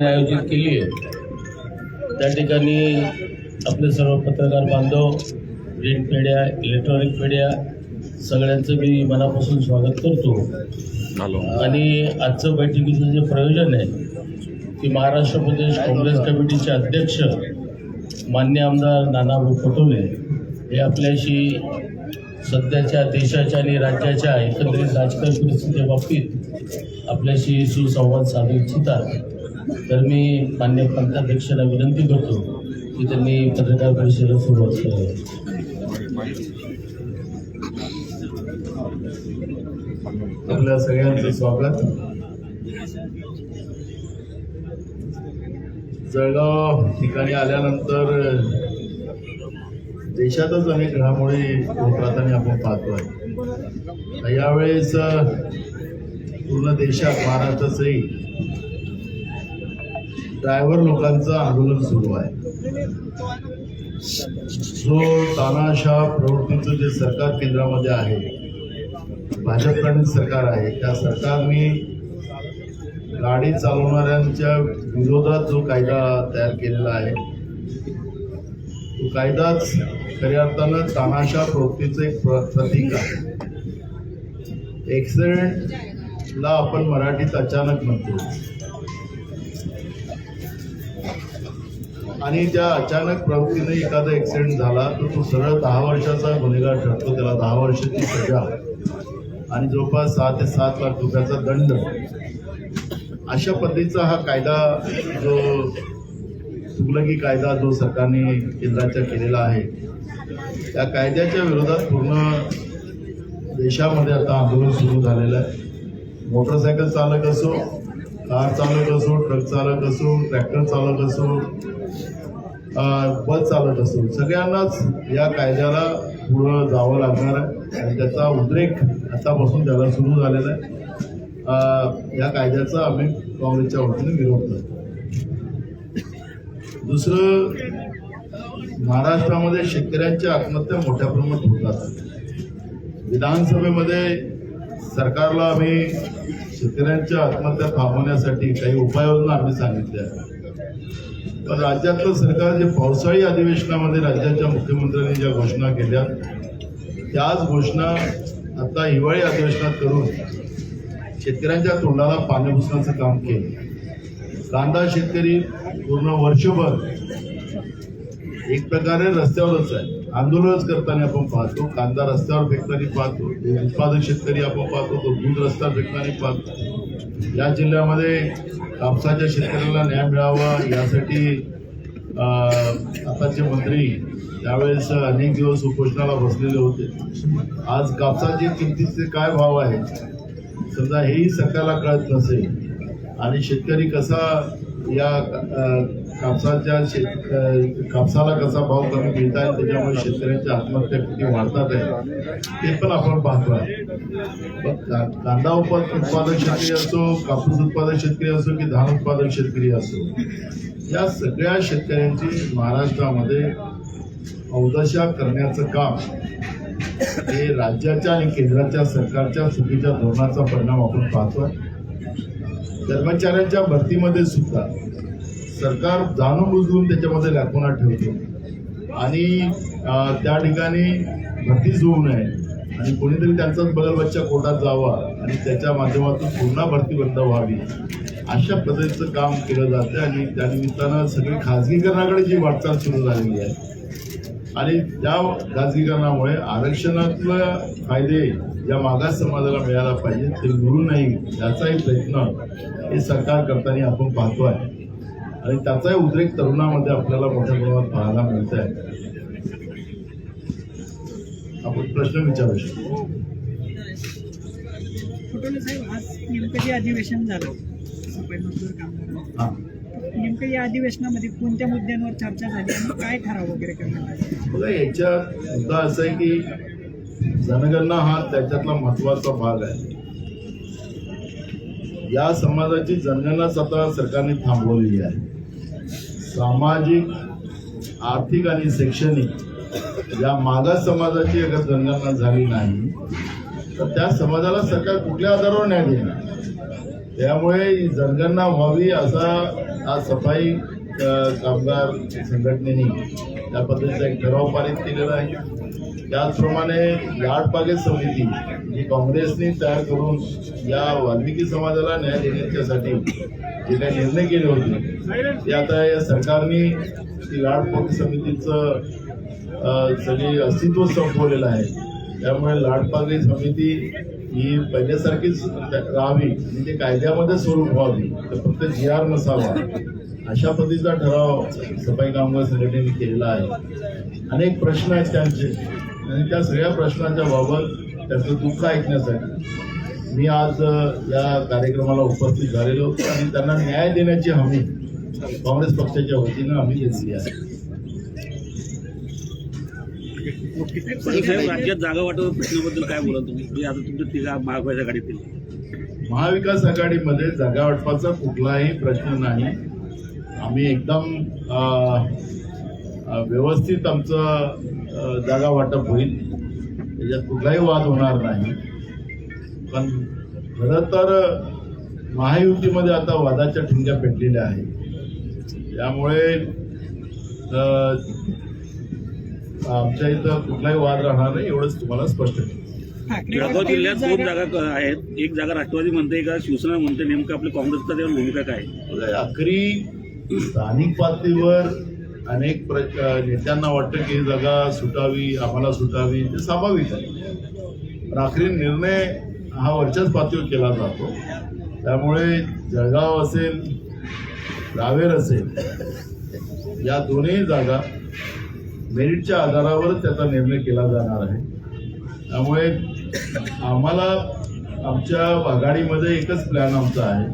आयोजित केली आहे. त्या ठिकाणी आपले सर्व पत्रकार बांधव प्रिंट मीडिया इलेक्ट्रॉनिक मीडिया सगळ्यांचं मी मनापासून स्वागत करतो. आणि आजचं बैठकीचं जे प्रयोजन आहे की महाराष्ट्र प्रदेश काँग्रेस कमिटीचे अध्यक्ष मान्य आमदार नानाभाऊ पटोले हे आपल्याशी सध्याच्या देशाच्या आणि राज्याच्या एकंदरीत राजकीय परिस्थितीच्या बाबतीत आपल्याशी सुसंवाद साधू इच्छितात. तर मी मान्य पंथाध्यक्षांना विनंती करतो की त्यांनी पत्रकार परिषदेला सुरुवात करावी आपल्या सगळ्यांचं स्वागत. जळगाव ठिकाणी आल्यानंतर देशातच अनेक घडामोडी प्राधान्य आपण पाहतोय. यावेळेस पूर्ण देशात महाराष्ट्राचंही ड्रायव्हर लोकांचं आंदोलन सुरू आहे. जो तानाशाह प्रवृत्तीचं जे सरकार केंद्रामध्ये आहे भाजपकडील सरकार आहे त्या सरकारने गाडी चालवणाऱ्यांच्या विरोधात जो कायदा तयार केलेला आहे तो कायदाच खऱ्या अर्थानं तानाशा प्रवृत्तीचं एक प्र प्रतीक आहे. ऍक्सिडेंटला आपण मराठीत अचानक म्हणतो. आणि त्या अचानक प्रवृत्तीने एखादा ॲक्सिडेंट झाला तर तो सरळ दहा वर्षाचा गुन्हेगार ठरतो. त्याला दहा वर्षाची सजा. आणि जवळपास सहा ते सात लाख रुपयाचा दंड. अशा पद्धतीचा हा कायदा जो तुगलकी कायदा जो सरकारने केंद्राच्या केलेला आहे त्या कायद्याच्या विरोधात पूर्ण देशामध्ये आता आंदोलन सुरू झालेलं आहे. मोटरसायकल चालक असो कार चालक असो ट्रक चालक असो ट्रॅक्टर चालक असो बस चालक असो सगळ्यांनाच या कायद्याला पुढं जावं लागणार आहे. आणि त्याचा उद्रेक आतापासून त्याला सुरू झालेला आहे. या कायद्याचा आम्ही काँग्रेसच्या वतीने विरोध करतो. दुसरं महाराष्ट्रामध्ये शेतकऱ्यांच्या आत्महत्या मोठ्या प्रमाणात होतात. विधानसभेमध्ये सरकारला आम्ही शेतकऱ्यांच्या आत्महत्या थांबवण्यासाठी काही उपाययोजना आम्ही सांगितल्या पण राज्यातलं सरकार जे पावसाळी अधिवेशनामध्ये राज्याच्या मुख्यमंत्र्यांनी ज्या घोषणा केल्या त्याच घोषणा आता हिवाळी अधिवेशनात करून शेतकऱ्यांच्या तोंडाला पाणी पुसण्याचं काम केलं. कांदा शेतकरी पूर्ण वर्षभर एक प्रकारे रस्त्यावरच आहे. आंदोलनच करताना आपण पाहतो कांदा रस्त्यावर फेकताना पाहतो उत्पादक शेतकरी आपण पाहतो तो दूध रस्त्यावर फेकताना पाहतो. या जिल्ह्यामध्ये कापसाच्या शेतकऱ्याला न्याय मिळावा यासाठी आताचे मंत्री त्यावेळेस अनेक दिवस उपोषणाला बसलेले होते. आज कापसाच्या किमतीचे काय भाव आहेत? समजा हेही सरकारला कळत नसेल आणि शेतकरी कसा या कापसाच्या शेत कापसाला कसा भाव कमी मिळत आहे त्याच्यामुळे शेतकऱ्यांच्या आत्महत्या किती वाढतात आहे ते पण आपण पाहतो आहे. का- कांदा उत्पादक शेतकरी असो कापूस उत्पादक शेतकरी असो की धान उत्पादक शेतकरी असो या सगळ्या शेतकऱ्यांची महाराष्ट्रामध्ये अवदशा करण्याचं काम हे राज्याच्या आणि केंद्राच्या सरकारच्या चुकीच्या धोरणाचा परिणाम आपण पाहतोय. कर्मचाऱ्यांच्या भरतीमध्ये सुद्धा सरकार जाणून बुजून त्याच्यामध्ये लाखोना ठेवतो. आणि त्या ठिकाणी भरतीच होऊ नये. आणि कोणीतरी त्यांचाच बगलबच्चा कोर्टात जावा आणि त्याच्या माध्यमातून पुन्हा भरती बंद व्हावी. अशा पद्धतीचं काम केलं जातं आणि त्यानिमित्तानं सगळी खाजगीकरणाकडे जी वाटचाल सुरू झालेली आहे आणि त्या खाजगीकरणामुळे आरक्षणातले फायदे या मागास समाजाला मिळायला पाहिजे ते मिळू नाही याचाही प्रयत्न हे सरकार करताना आपण पाहतो आहे आणि त्याचाही उद्रेक तरुणामध्ये आपल्याला मोठ्या प्रमाणात पाहायला मिळत आहे आपण प्रश्न विचारू शकतो. नेमकं जे अधिवेशन झालं हा. नेमकं या अधिवेशनामध्ये कोणत्या मुद्द्यांवर चर्चा झाली आणि काय ठराव वगैरे करण्यात आले? बघा याच्यात मुद्दा असा आहे की जनगणना हा त्याच्यातला महत्त्वाचा भाग आहे. या समाजाची जनगणनाच आता सरकारने थांबवलेली आहे. सामाजिक आर्थिक आणि शैक्षणिक या मागास समाजाची अगर जनगणना झाली नाही तर त्या समाजाला सरकार कुठल्या आधारावर न्याय देणार? त्यामुळे जनगणना व्हावी असा आज सफाई कामगार संघटनेने त्या पद्धतीचा एक ठराव पारित केलेला आहे. त्याचप्रमाणे लाडपागे समिती जी काँग्रेसने तयार करून या वाल्मिकी समाजाला न्याय देण्याच्यासाठी जे काही निर्णय केले होते. ते आता या सरकारने ती लाडपागे समितीचं सगळे अस्तित्व संपवलेलं आहे त्यामुळे लाडपागरी समिती ही पहिल्यासारखीच राहावी म्हणजे ते कायद्यामध्ये स्वरूप व्हावी तर फक्त जी आर नसावा अशा पद्धतीचा ठराव सफाई कामगार संघटनेने केलेला आहे. अनेक प्रश्न आहेत त्यांचे आणि त्या सगळ्या प्रश्नांच्या बाबत त्याचं दुःख ऐकण्यासाठी मी आज या कार्यक्रमाला उपस्थित झालेलो होतो आणि त्यांना न्याय देण्याची हमी काँग्रेस पक्षाच्या वतीनं आम्ही घेतली आहे. राज्यात जागा वाटप प्रश्नाबद्दल काय बोला तुम्ही? म्हणजे आता तुमच्या तिघा महागाच्या गाडीतील महाविकास आघाडीमध्ये जागा वाटपाचा कुठलाही प्रश्न नाही. आम्ही एकदम व्यवस्थित आमचं जागा वाटप होईल. त्याच्यात कुठलाही वाद होणार नाही. पण खरं तर महायुतीमध्ये आता वादाच्या ठिंग्या पेटलेल्या आहेत. त्यामुळे आमच्या इथं कुठलाही वाद राहणार नाही एवढंच तुम्हाला स्पष्ट केलं जळगाव जिल्ह्यात दोन जागा- आहेत. एक जागा राष्ट्रवादी म्हणते का शिवसेना म्हणते. नेमकं आपल्या काँग्रेसचा त्यावर भूमिका काय आखरी स्थानिक पातळीवर अनेक प्र नेत्यांना वाटतं की ही जागा सुटावी आम्हाला सुटावी ते स्वाभाविक आहे. पण आखरी निर्णय हा वरच्याच पातळीवर केला जातो. त्यामुळे जळगाव असेल रावेर असेल या दोन्ही जागा मेरिटच्या आधारावर त्याचा निर्णय केला जाणार आहे. त्यामुळे आम्हाला आमच्या आघाडीमध्ये एकच प्लॅन आमचा आहे.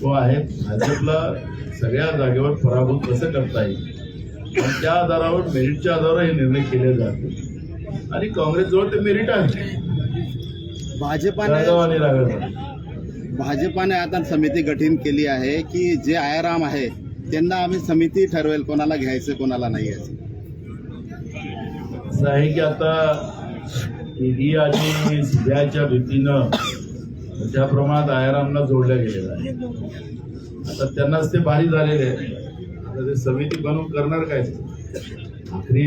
तो आहे भाजपला सगळ्या जागेवर पराभूत कसं करता येईल? आणि त्या आधारावर मेरिटच्या आधारावर हे निर्णय केले जातील. आणि काँग्रेसजवळ ते मेरिट आहे. भाजपाने भाजपाने आता समिती गठीत केली आहे की जे आयाराम आहे त्यांना आम्ही समिती ठरवेल कोणाला घ्यायचं कोणाला नाही असं आहे की आता ईडी आणि सीबीआयच्या भीतीनं मोठ्या प्रमाणात आयारामला जोडल्या गेलेलं आहे आता त्यांनाच ते भारी झालेले आहे आता ते समिती बनवून करणार काय? आखरी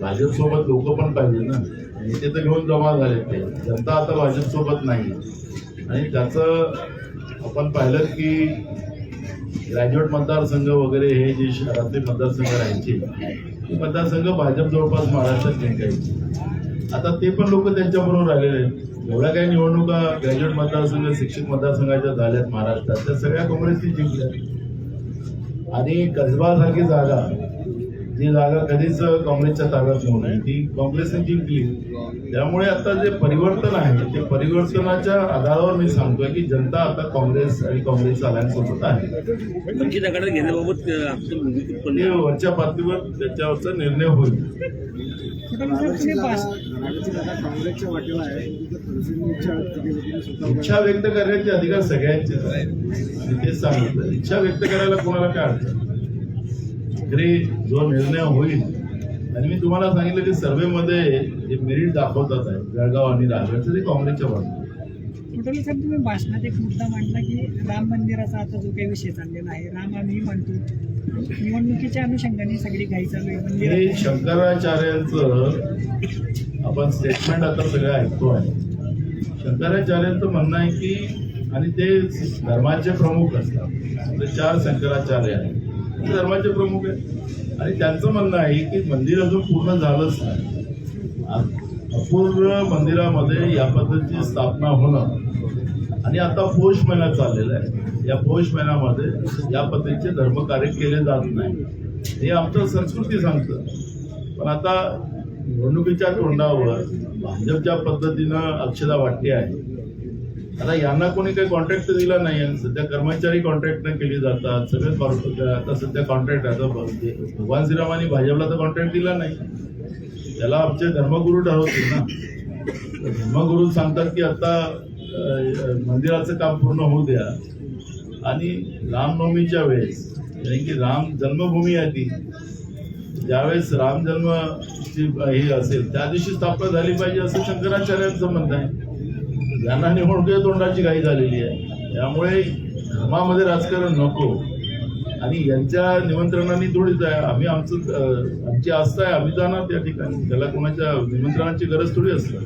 भाजपसोबत लोक पण पाहिजे ना. नेते तर घेऊन जमा झाले ते. जनता आता भाजपसोबत नाही आणि त्याचं आपण पाहिलं की ग्रॅज्युएट मतदारसंघ वगैरे हे जे शहरातले मतदारसंघ राहायचे ते मतदारसंघ भाजप जवळपास महाराष्ट्रात जिंकायचे आता ते पण लोक त्यांच्याबरोबर राहिलेले आहेत. एवढ्या काही निवडणुका ग्रॅज्युएट मतदारसंघ शिक्षक मतदारसंघाच्या झाल्यात महाराष्ट्रात. त्या सगळ्या काँग्रेसने जिंकल्या आणि कसबासारखी जागा जी जागा कधीच काँग्रेसच्या ताब्यात नव्हती ती काँग्रेसने जिंकली. त्यामुळे आता जे परिवर्तन आहे ते परिवर्तनाच्या आधारावर मी सांगतोय की जनता आता काँग्रेस आणि काँग्रेस अलायन्स सोबत आहे घेण्याबाबत ते वरच्या पातळीवर त्याच्यावरचा निर्णय होईल. इच्छा व्यक्त करण्याचे अधिकार सगळ्यांचेच आहेत. तेच सांगितलं इच्छा व्यक्त करायला कोणाला काय अडचण? तरी जो निर्णय होईल. आणि मी तुम्हाला सांगितलं की सर्वेमध्ये जे मेरिट दाखवतात आहे. जळगाव आणि राजगडचं ते काँग्रेसच्या साहेब तुम्ही भाषणात एक मुद्दा मांडला की राम मंदिराचा आता जो काही विषय चाललेला आहे राम आम्ही म्हणतो. निवडणुकीच्या अनुषंगाने सगळी घाई चालू आहे हे शंकराचार्यांचं आपण स्टेटमेंट आता सगळं ऐकतो आहे. शंकराचार्यांचं म्हणणं आहे की आणि ते धर्माचे प्रमुख असतात. चार शंकराचार्य आहेत. ते धर्माचे प्रमुख आहेत. आणि त्यांचं म्हणणं आहे की मंदिर अजून पूर्ण झालंच नाही. अपूर्ण मंदिरामध्ये या पद्धतीची स्थापना होणं आणि आता पौष महिना चाललेला आहे. या पौष महिन्यामध्ये या पद्धतीचे धर्मकार्य केले जात नाही. हे आमचं संस्कृती सांगतं. पण आता निवडणुकीच्या तोंडावर भाजपच्या पद्धतीनं अक्षता वाटली आहे. आता यांना कोणी काही कॉन्ट्रॅक्ट दिला नाही आणि सध्या कर्मचारी कॉन्ट्रॅक्टनं केली जातात सगळे आता सध्या कॉन्ट्रॅक्ट आता भगवान श्रीरामांनी भाजपला तर कॉन्ट्रॅक्ट दिला नाही. त्याला आमचे धर्मगुरू ठरवतील ना. धर्मगुरू सांगतात की आता मंदिराचं काम पूर्ण होऊ द्या. आणि रामनवमीच्या वेळेस कारण की राम जन्मभूमी आहे ती ज्यावेळेस राम जन्मची हे असेल त्या दिवशी स्थापना झाली पाहिजे असं शंकराचार्यांचं म्हणणं आहे. यांना निवडणुकीच्या तोंडाची घाई झालेली आहे. त्यामुळे धर्मामध्ये राजकारण नको. आणि यांच्या निमंत्रणाने थोडीच आहे आम्ही आमचं आमची आस्था आहे आम्ही जाणार त्या ठिकाणी. त्याला कोणाच्या निमंत्रणाची गरज थोडी असते.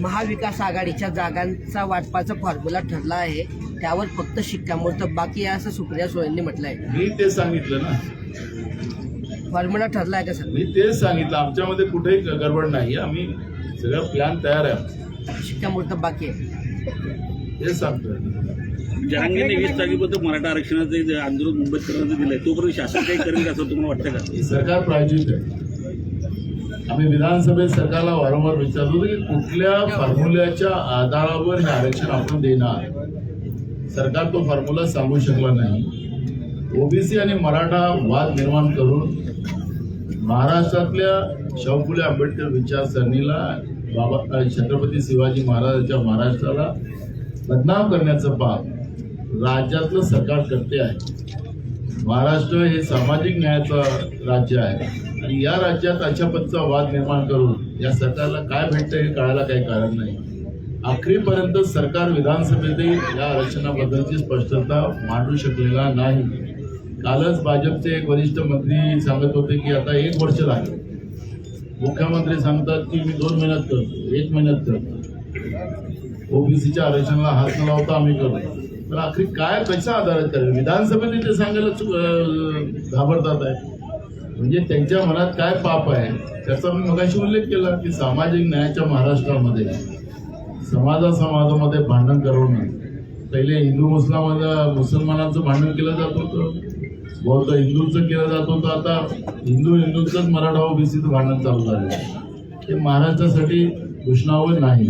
महाविकास आघाडीच्या जागांचा वाटपाचा फॉर्म्युला ठरला आहे. त्यावर फक्त शिक्कामोर्तब. बाकी आहे असं सुप्रिया सुळेंनी म्हटलंय. मी ते सांगितलं ना. फॉर्म्युला ठरला आहे का सर? मी तेच सांगितलं. आमच्यामध्ये कुठेही गडबड नाही. आम्ही सगळं प्लॅन तयार आहे. शिक्कामोर्तब बाकी आहे. सांगतोय. जहांगीरने वीस तारखेपर्यंत मराठा आरक्षणाचं जे आंदोलन मुंबईत करण्याचं दिलंय तोपर्यंत शासन काही करेल असं तुम्हाला वाटतं का? ही सरकार प्रायोजित आहे. आम्ही विधानसभेत सरकारला वारंवार विचारतो की कुठल्या फॉर्म्युल्याच्या आधारावर हे आरक्षण आपण देणार? सरकार तो फॉर्म्युला सांगू शकला नाही. ओबीसी आणि मराठा वाद निर्माण करून महाराष्ट्रातल्या शाहू फुले आंबेडकर विचारसरणीला बाबा छत्रपती शिवाजी महाराजांच्या महाराष्ट्राला बदनाम करण्याचं पाप राज्यातलं सरकार करते आहे. महाराष्ट्र हे सामाजिक न्यायाचं राज्य आहे. आणि या राज्यात अशा पद्धतीचा वाद निर्माण करून या सरकारला काय भेटतं हे कळायला काही कारण नाही. अखेरीपर्यंत सरकार विधानसभेतही या आरक्षणाबद्दलची स्पष्टता मांडू शकलेला नाही. कालच भाजपचे एक वरिष्ठ मंत्री सांगत होते की आता एक वर्ष लागेल मुख्यमंत्री सांगतात की मी दोन महिन्यात करतो एक महिन्यात करतो. ओबीसीच्या आरक्षणाला हात न लावता आम्ही करतो. तर आखरी काय कशा आधारित करेल विधानसभेने ते सांगायला घाबरतात आहे. म्हणजे त्यांच्या मनात काय पाप आहे त्याचा मी मगाशी उल्लेख केला की सामाजिक न्यायाच्या महाराष्ट्रामध्ये समाजा समाजामध्ये भांडण करवणं पहिले हिंदू मुस्लिम मुसलमानांचं भांडण केलं जात होतं. बौद्ध हिंदूंचं केलं जात होतं आता. हिंदू हिंदूंचंच मराठा ओबीसीचं भांडण चालू झालं हे महाराष्ट्रासाठी घोषणावं नाही.